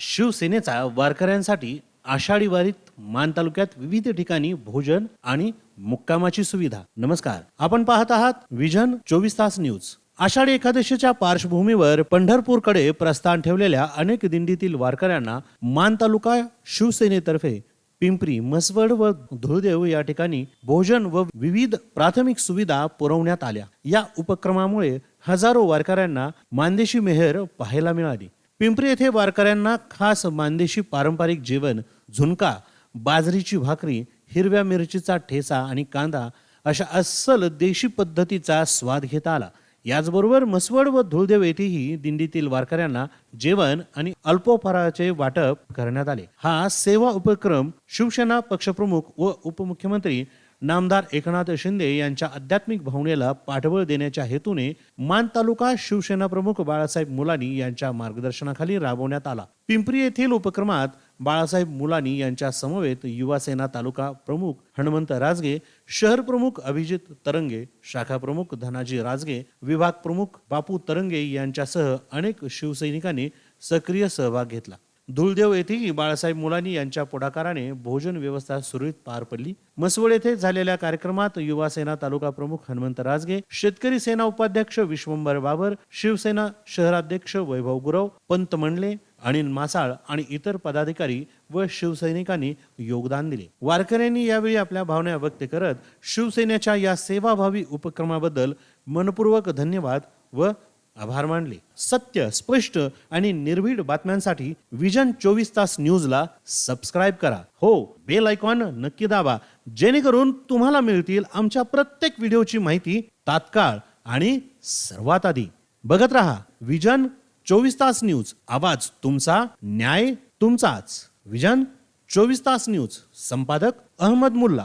शिवसेनेचा वारकऱ्यांसाठी आषाढी वारीत मान तालुक्यात विविध ठिकाणी भोजन आणि मुक्कामाची सुविधा. नमस्कार. आपण पाहत आहात विजन चोवीस तास न्यूज. आषाढी एकादशीच्या पार्श्वभूमीवर पंढरपूरकडे प्रस्थान ठेवलेल्या अनेक दिंडीतील वारकऱ्यांना मान तालुका शिवसेनेतर्फे पिंपरी म्हसवड व धुळदेव या ठिकाणी भोजन व विविध प्राथमिक सुविधा पुरवण्यात आल्या. या उपक्रमामुळे हजारो वारकऱ्यांना मानदेशी मेहर पाहायला मिळाली. पिंपरी येथे वारकऱ्यांना खास मानदेशी पारंपरिक जेवण झुणका बाजरीची भाकरी हिरव्या मिरचीचा ठेचा आणि कांदा अशा अस्सल देशी पद्धतीचा स्वाद घेता आला. याचबरोबर मसवड व धुळदेव येथेही दिंडीतील वारकऱ्यांना जेवण आणि अल्पोपहाराचे वाटप करण्यात आले. हा सेवा उपक्रम शिवसेना पक्षप्रमुख व उपमुख्यमंत्री नामदार एकनाथ शिंदे यांच्या आध्यात्मिक भावनेला पाठबळ देण्याच्या हेतूने मान तालुका शिवसेना प्रमुख बाळासाहेब मुलानी यांच्या मार्गदर्शनाखाली राबवण्यात आला. पिंपरी येथील उपक्रमात बाळासाहेब मुलानी यांच्या समवेत युवासेना तालुका प्रमुख हनुमंत राजगे शहर प्रमुख अभिजित तरंगे शाखा प्रमुख धनाजी राजगे विभाग प्रमुख बापू तरंगे यांच्यासह अनेक शिवसैनिकांनी सक्रिय सहभाग घेतला. धुळदेव येथेही बाळासाहेब मुलानी यांच्या पुढाकाराने भोजन व्यवस्था सुरळीत पार पडली. मसवड येथे झालेल्या कार्यक्रमात युवा सेना तालुका प्रमुख हनुमंत राजगे शेतकरी सेना उपाध्यक्ष विश्वंभर बाबर शिवसेना शहराध्यक्ष वैभव गुरव पंत मंडले अनिल मासाळ आणि इतर पदाधिकारी व शिवसैनिकांनी योगदान दिले. वारकऱ्यांनी यावेळी आपल्या भावना व्यक्त करत शिवसेनेच्या या सेवाभावी उपक्रमाबद्दल मनपूर्वक धन्यवाद व आभार मानले. सत्य स्पष्ट आणि निर्भीड बातम्यांसाठी विजन चोवीस तास न्यूजला सबस्क्राईब करा. हो बेल आयकॉन नक्की दाबा जेणेकरून तुम्हाला मिळतील आमच्या प्रत्येक व्हिडिओची माहिती तात्काळ आणि सर्वात आधी. बघत रहा विजन चोवीस तास न्यूज. आवाज तुमचा न्याय तुमचाच. विजन चोवीस तास न्यूज. संपादक अहमद मुल्ला.